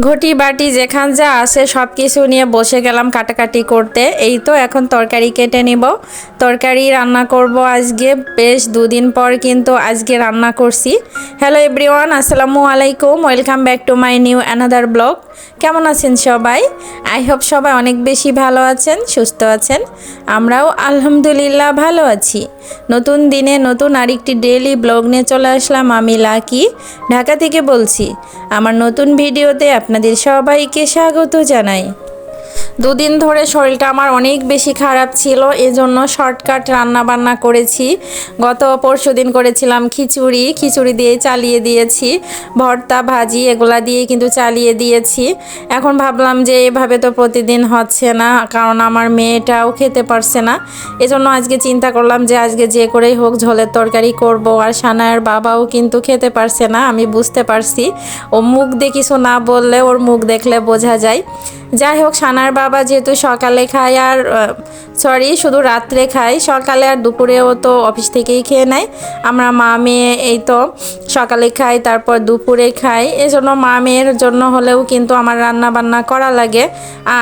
ঘটি বাটি যেখান যা আছে সব কিছু নিয়ে বসে গেলাম কাটাকাটি করতে। এই তো এখন তরকারি কেটে নিব। তরকারি রান্না করব আজকে। বেশ দুদিন পর কিন্তু আজকে রান্না করছি। হ্যালো এভরিওয়ান আসসালামু আলাইকুম। Welcome back to my new another blog কেমন আছেন সবাই? আই হোপ সবাই অনেক বেশি ভালো আছেন, সুস্থ আছেন। আমরাও আলহামদুলিল্লাহ ভালো আছি। নতুন দিনে নতুন আরেকটি ডেইলি ব্লগ নিয়ে চলে আসলাম আমি লাকি। ঢাকা থেকে বলছি, আমার নতুন ভিডিওতে আপনাদের সবাইকে স্বাগত জানাই। দুদিন ধরে শরীরটা আমার অনেক বেশি খারাপ ছিল, এজন্য শর্টকাট রান্না বান্না করেছি। গত পরশু দিন করেছিলাম খিচুড়ি খিচুড়ি দিয়ে চালিয়ে দিয়েছি। ভর্তা, ভাজি, এগুলা দিয়ে কিন্তু চালিয়ে দিয়েছি। এখন ভাবলাম যে এভাবে তো প্রতিদিন হচ্ছে না, কারণ আমার মেয়েটাও খেতে পারছে না। এজন্য আজকে চিন্তা করলাম যে আজকে যে করেই হোক ঝোলের তরকারি করব, আর সানায়ের বাবাও কিন্তু খেতে পারছে না, আমি বুঝতে পারছি। ও মুখ দিয়ে কিছু না বললে, ওর মুখ দেখলে বোঝা যায়। যাই হোক সানার বাবা যেহেতু সকালে খায় আর সরি শুধু রাত্রে খায়, সকালে আর দুপুরেও তো অফিস থেকেই খেয়ে নেয়। আমরা মা, মেয়ে এই তো সকালে খাই, তারপর দুপুরে খাই। এজন্য মা, মেয়ের জন্য হলেও কিন্তু আমার রান্না বান্না করা লাগে।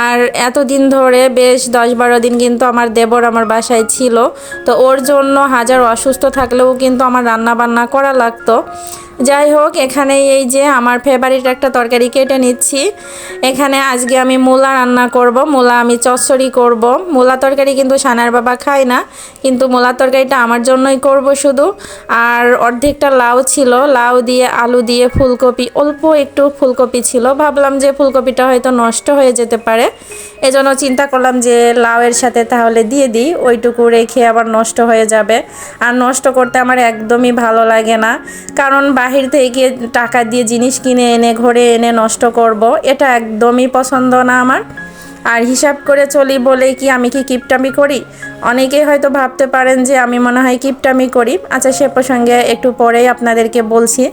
আর এতদিন ধরে বেশ দশ বারো দিন কিন্তু আমার দেবর আমার বাসায় ছিল। তো ওর জন্য হাজার অসুস্থ থাকলেও কিন্তু আমার রান্না বান্না করা লাগতো। যাই হোক, এখানে এই যে আমার ফেভারিট একটা তরকারি কেটে নিচ্ছি। এখানে আজকে আমি মূলা রান্না করব, মূলা আমি চচ্চড়ি করব। মূলা তরকারি কিন্তু সানার বাবা খায় না, কিন্তু মূলা তরকারিটা আমার জন্যই করব শুধু। আর অর্ধেকটা লাউ ছিল, লাউ দিয়ে আলু দিয়ে ফুলকপি, অল্প একটু ফুলকপি ছিল। ভাবলাম যে ফুলকপিটা হয়তো নষ্ট হয়ে যেতে পারে। এজন্য চিন্তা করলাম যে লাউয়ের সাথে তাহলে দিয়ে দিই, ওইটুকু রেখে আবার নষ্ট হয়ে যাবে। আর নষ্ট করতে আমার একদমই ভালো লাগে না। কারণ বাহির থেকে টাকা দিয়ে জিনিস কিনে এনে, ঘরে এনে নষ্ট করব, এটা একদমই পছন্দ না আমার। আর হিসাব করে চলি বলে কি আমি কি কিপটামি করি? অনেকেই হয়তো ভাবতে পারেন যে আমি মনে হয় কিপটামি করি। আচ্ছা সে প্রসঙ্গে একটু পরেই আপনাদেরকে বলছি।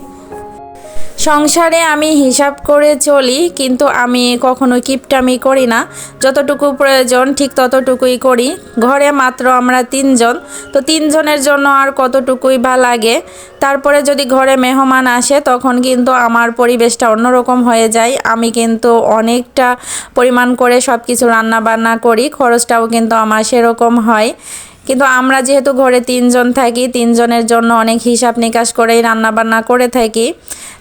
সংসারে আমি হিসাব করে চলি, কিন্তু আমি কখনো কিপটামি করি না। যতটুকু প্রয়োজন, ঠিক ততটুকুই করি। ঘরে মাত্র আমরা তিনজন, তো তিনজনের জন্য আর কতটুকুই বা লাগে? তারপরে যদি ঘরে মেহমান আসে, তখন কিন্তু আমার পরিবেশটা অন্যরকম হয়ে যায়। আমি কিন্তু অনেকটা পরিমাণ করে সব কিছু রান্নাবান্না করি, খরচটাও কিন্তু আমার সেরকম হয়। কিন্তু আমরা যেহেতু ঘরে তিনজন থাকি, তিনজনের জন্য অনেক হিসাব নিকাশ করেই রান্নাবান্না করে থাকি।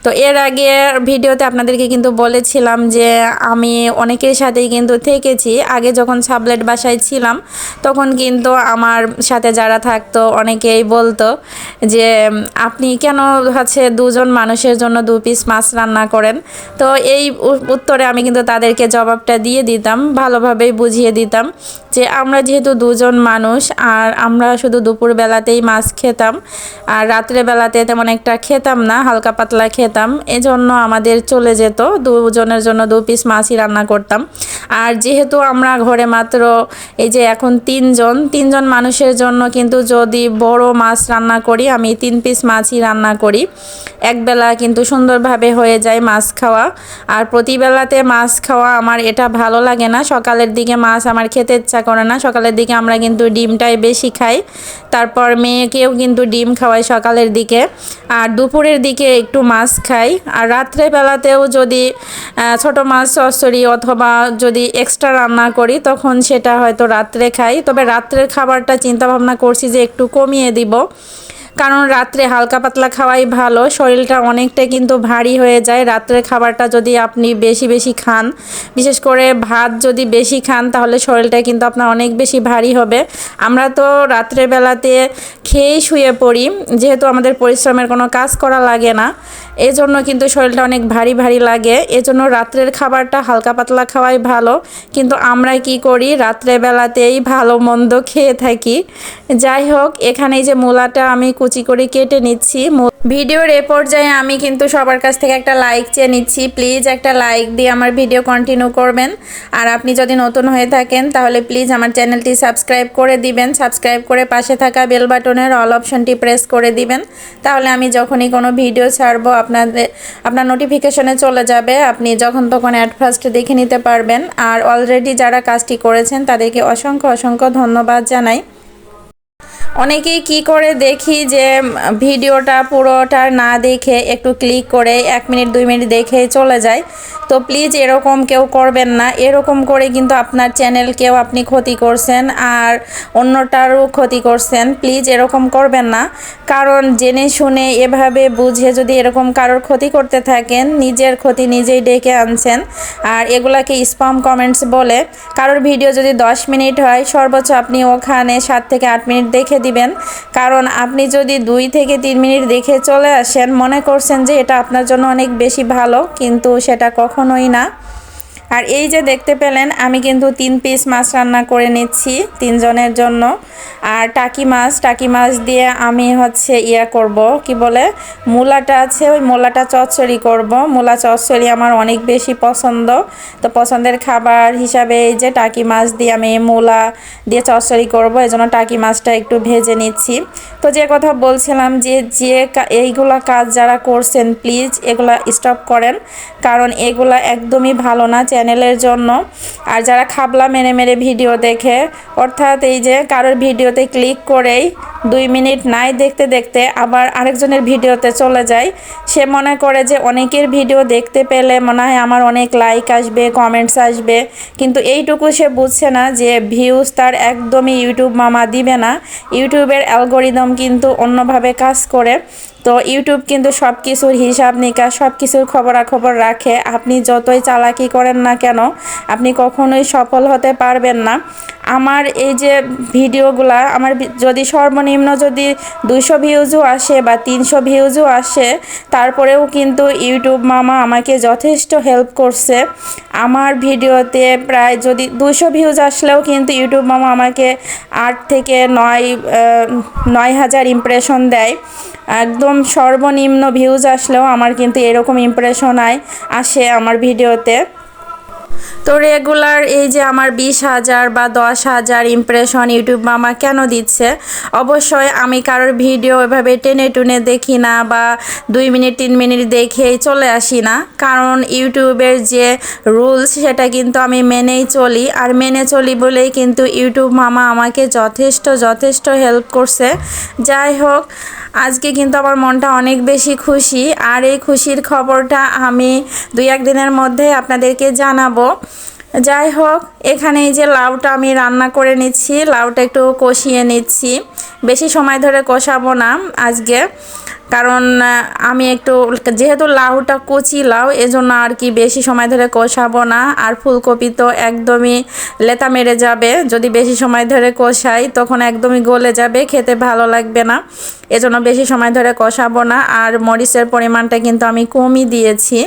তো এর আগে ভিডিওতে আপনাদেরকে কিন্তু বলেছিলাম যে আমি অনেকের সাথেই কিন্তু থেকেছি। আগে যখন সাবলেট বাসায় ছিলাম, তখন কিন্তু আমার সাথে যারা থাকতো, অনেকেই বলতো যে, আপনি কেন হচ্ছে দুজন মানুষের জন্য দু পিস মাছ রান্না করেন? তো এই উত্তরে আমি কিন্তু তাদেরকে জবাবটা দিয়ে দিতাম, ভালোভাবেই বুঝিয়ে দিতাম যে, আমরা যেহেতু দুজন মানুষ, আর আমরা শুধু দুপুরবেলাতেই মাছ খেতাম, আর রাত্রেবেলাতে তেমন একটা খেতাম না, হালকা পাতলা খেতাম। এজন্য আমাদের চলে যেত। দুজনের জন্য দু পিস মাছই রান্না করতাম। আর যেহেতু আমরা ঘরে মাত্র এই যে এখন তিনজন তিনজন মানুষের জন্য কিন্তু যদি বড় মাছ রান্না করি, আমি তিন পিস মাছই রান্না করি। একবেলা কিন্তু সুন্দরভাবে হয়ে যায় মাছ খাওয়া। আর প্রতিবেলাতে মাছ খাওয়া আমার এটা ভালো লাগে না। সকালের দিকে মাছ আমার খেতে ইচ্ছা করে না। সকালের দিকে আমরা কিন্তু ডিমটাই বেশি খাই। তারপর মেয়েকেও কিন্তু ডিম খাওয়াই সকালের দিকে। আর দুপুরের দিকে একটু মাছ খাই। আর রাত্রেবেলাতেও যদি ছোট মাছ, চচ্চড়ি অথবা যদি এক্সট্রা রান্না করি, তখন সেটা হয়তো রাত্রে খাই। তবে রাত্রের খাবারটা চিন্তা ভাবনা করছি যে একটু কমিয়ে দিব। কারণ রাত্রে হালকা পাতলা খাওয়াই ভালো। শরীরটা অনেকটা কিন্তু ভারী হয়ে যায়। রাত্রের খাবারটা যদি আপনি বেশি বেশি খান, বিশেষ করে ভাত যদি বেশি খান, তাহলে শরীরটা কিন্তু আপনার অনেক বেশি ভারী হবে। আমরা তো রাত্রের বেলাতে খেয়েই শুয়ে পড়ি। যেহেতু আমাদের পরিশ্রমের কোনো কাজ করা লাগে না, এজন্য কিন্তু শরীরটা অনেক ভারী ভারী লাগে। এজন্য রাত্রের খাবারটা হালকা পাতলা খাওয়াই ভালো। কিন্তু আমরা কি করি? রাত্রেবেলাতেই ভালো মন্দ খেয়ে থাকি। যাই হোক এখানে যে মূলাটা আমি কুচি করে কেটে নিচ্ছি। ভিডিওর এ পর্যায়ে আমি কিন্তু সবার কাছ থেকে একটা লাইক চেয়ে নিচ্ছি। প্লিজ একটা লাইক দিয়ে আমার ভিডিও কন্টিনিউ করবেন। আর আপনি যদি নতুন হয়ে থাকেন, তাহলে প্লিজ আমার চ্যানেলটি সাবস্ক্রাইব করে দিবেন। সাবস্ক্রাইব করে পাশে থাকা বেল বাটনের অল অপশনটি প্রেস করে দিবেন। তাহলে আমি যখনই কোনো ভিডিও ছাড়বো, আপনাদের আপনার নোটিফিকেশনে চলে যাবে। আপনি যখন তখন অ্যাড ফার্স্ট দেখে নিতে পারবেন। আর অলরেডি যারা কাজটি করেছেন, তাদেরকে অসংখ্য অসংখ্য ধন্যবাদ জানাই। অনেকেই কি করে দেখি যে ভিডিওটা পুরোটা না দেখে একটু ক্লিক করে এক মিনিট, দুই মিনিট দেখে চলে যায়। তো প্লিজ এরকম কেউ করবেন না। এরকম করে কিন্তু আপনার চ্যানেলকেও আপনি ক্ষতি করছেন আর অন্যটারও ক্ষতি করছেন। প্লিজ এরকম করবেন না। কারণ জেনে শুনে এভাবে বুঝে যদি এরকম কারোর ক্ষতি করতে থাকেন, নিজের ক্ষতি নিজেই ডেকে আনছেন আর এগুলাকে স্পাম কমেন্টস বলে। কারোর ভিডিও যদি দশ মিনিট হয়, সর্বোচ্চ আপনি ওখানে সাত থেকে আট মিনিট দেখে দিবেন। কারণ আপনি যদি দুই থেকে তিন মিনিট দেখে চলে আসেন, মনে করছেন যে এটা আপনার জন্য অনেক বেশি ভালো, কিন্তু সেটা কখনোই না। আর এই যে দেখতে পেলেন, আমি কিন্তু তিন পিস মাছ রান্না করে নিচ্ছি তিনজনের জন্য। আর টাকি মাছ টাকি মাছ দিয়ে আমি হচ্ছে ইয়া করব, কি বলে, মূলাটা আছে, ওই মূলাটা চচ্চড়ি করব। মূলা চচ্চড়ি আমার অনেক বেশি পছন্দ। তো পছন্দের খাবার হিসাবে এই যে টাকি মাছ দিয়ে আমি মূলা দিয়ে চচ্চড়ি করব এই জন্য টাকি মাছটা একটু ভেজে নিচ্ছি। তো যে কথা বলছিলাম যে যে এইগুলা কাজ যারা করছেন প্লিজ এগুলা স্টপ করেন। কারণ এগুলা একদমই ভালো না চ্যানেলের জন্য। আর যারা খাবলা মেরে মেরে ভিডিও দেখে, অর্থাৎ এই যে কারোর ভিডিওতে ক্লিক করেই দুই মিনিট নাই দেখতে দেখতে আবার আরেকজনের ভিডিওতে চলে যায়, সে মনে করে যে অনেকের ভিডিও দেখতে পেলে মনে হয় আমার অনেক লাইক আসবে কমেন্টস আসবে। কিন্তু এইটুকু সে বুঝছে না যে ভিউজ তার একদমই ইউটিউব মামা দিবে না। ইউটিউবের অ্যালগোরিদম কিন্তু অন্যভাবে কাজ করে। তো ইউটিউব কিন্তু সব কিছুর হিসাব নিকাশ সব কিছুর খবরাখবর রাখে। আপনি যতই চালাকি করেন না কেন, আপনি কখনোই সফল হতে পারবেন না। আমার এই যে ভিডিওগুলা, আমার যদি সর্বনিম্ন যদি দুশো ভিউজও আসে বা তিনশো ভিউজও আসে, তারপরেও কিন্তু ইউটিউব মামা আমাকে যথেষ্ট হেল্প করছে। আমার ভিডিওতে প্রায় যদি দুশো ভিউজ আসলেও কিন্তু ইউটিউব মামা আমাকে আট থেকে নয় নয় হাজার ইমপ্রেশন দেয়। একদম সর্বনিম্ন ভিউজ আসলেও আমার কিন্তু এরকম ইমপ্রেশন আয় আসে আমার ভিডিওতে তো রেগুলার এই যে আমার বিশ হাজার বা দশ হাজার ইমপ্রেশন ইউটিউব মামা কেন দিচ্ছে? অবশ্যই আমি কারোর ভিডিও এভাবে টেনে টুনে দেখি না বা দুই মিনিট, তিন মিনিট দেখেই চলে আসি না। কারণ ইউটিউবের যে রুলস সেটা কিন্তু আমি মেনেই চলি। আর মেনে চলি বলেই কিন্তু ইউটিউব মামা আমাকে যথেষ্ট যথেষ্ট হেল্প করছে। যাই হোক, আজকে কিন্তু আমার মনটা অনেক বেশি খুশি। আর এই খুশির খবরটা আমি দুই একদিনের মধ্যে আপনাদেরকে জানাব। যাই হোক, এখানে এই যে লাউটা আমি রান্না করে নিচ্ছি, লাউটা একটু কষিয়ে নিচ্ছি। বেশি সময় ধরে কষাবো না আজকে, কারণ আমি একটু, যেহেতু লাউটা কচি লাউ, এজন্য আর কি বেশি সময় ধরে কষাবো না। আর ফুলকপি তো একদমই লেতা মেরে যাবে, যদি বেশি সময় ধরে কষাই, তখন একদমই গলে যাবে, খেতে ভালো লাগবে না। এজন্য বেশি সময় ধরে কষাবো না। আর মরিচের পরিমাণটা কিন্তু আমি কমই দিয়েছি।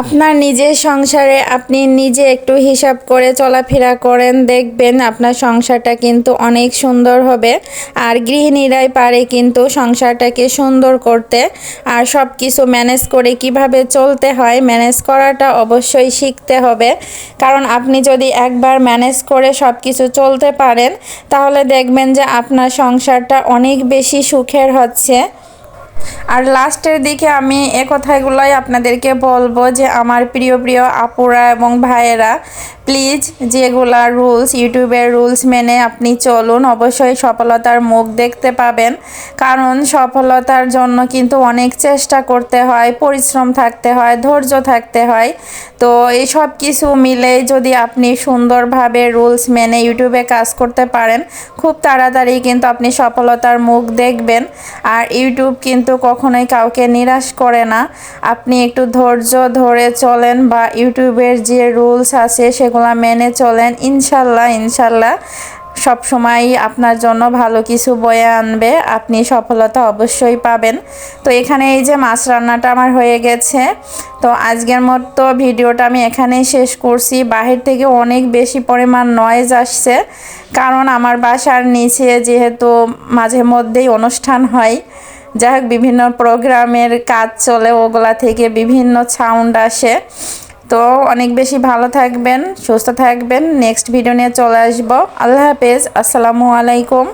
আপনার নিজের সংসারে আপনি নিজে একটু হিসাব করে চলাফেরা করেন, দেখবেন আপনার সংসারটা কিন্তু অনেক সুন্দর হবে। আর গৃহিণীরাই পারে কিন্তু সংসারটাকে সুন্দর করতে। আর সব কিছু ম্যানেজ করে কীভাবে চলতে হয়, ম্যানেজ করাটা অবশ্যই শিখতে হবে। কারণ আপনি যদি একবার ম্যানেজ করে সব কিছু চলতে পারেন, তাহলে দেখবেন যে আপনার সংসারটা অনেক বেশি সুখের হচ্ছে। আর লাস্টের দিকে আমি এ কথাগুলোই আপনাদেরকে বলব যে আমার প্রিয় প্রিয় আপুরা এবং ভাইয়েরা প্লিজ যেগুলা রুলস, ইউটিউবের রুলস মেনে আপনি চলুন, অবশ্যই সফলতার মুখ দেখতে পাবেন। কারণ সফলতার জন্য কিন্তু অনেক চেষ্টা করতে হয়, পরিশ্রম থাকতে হয়, ধৈর্য থাকতে হয়। তো এই সব কিছু মিলেই যদি আপনি সুন্দরভাবে রুলস মেনে ইউটিউবে কাজ করতে পারেন, খুব তাড়াতাড়ি কিন্তু আপনি সফলতার মুখ দেখবেন। আর ইউটিউব কিন্তু কখনোই কাউকে নিরাশ করে না। আপনি একটু ধৈর্য ধরে চলেন বা ইউটিউবের যে রুলস আছে সেগুলো মেনে চলেন, ইনশাল্লাহ ইনশাল্লাহ। সব সময়ই আপনার জন্য ভালো কিছু বয়ে আনবে, আপনি সফলতা অবশ্যই পাবেন। তো এখানে এই যে মাছ রান্নাটা আমার হয়ে গেছে। তো আজকের মতো ভিডিওটা আমি এখানেই শেষ করছি। বাহির থেকে অনেক বেশি পরিমাণ নয়েজ আসছে, কারণ আমার বাসার নিচে যেহেতু মাঝে মধ্যেই অনুষ্ঠান হয়, যাই হোক বিভিন্ন প্রোগ্রামের কাজ চলে, ওগুলা থেকে বিভিন্ন সাউন্ড আসে। তো অনেক বেশি ভালো থাকবেন, সুস্থ থাকবেন। নেক্সট ভিডিও নিয়ে চলে আসব। আল্লাহ হাফেজ, আসসালামু আলাইকুম।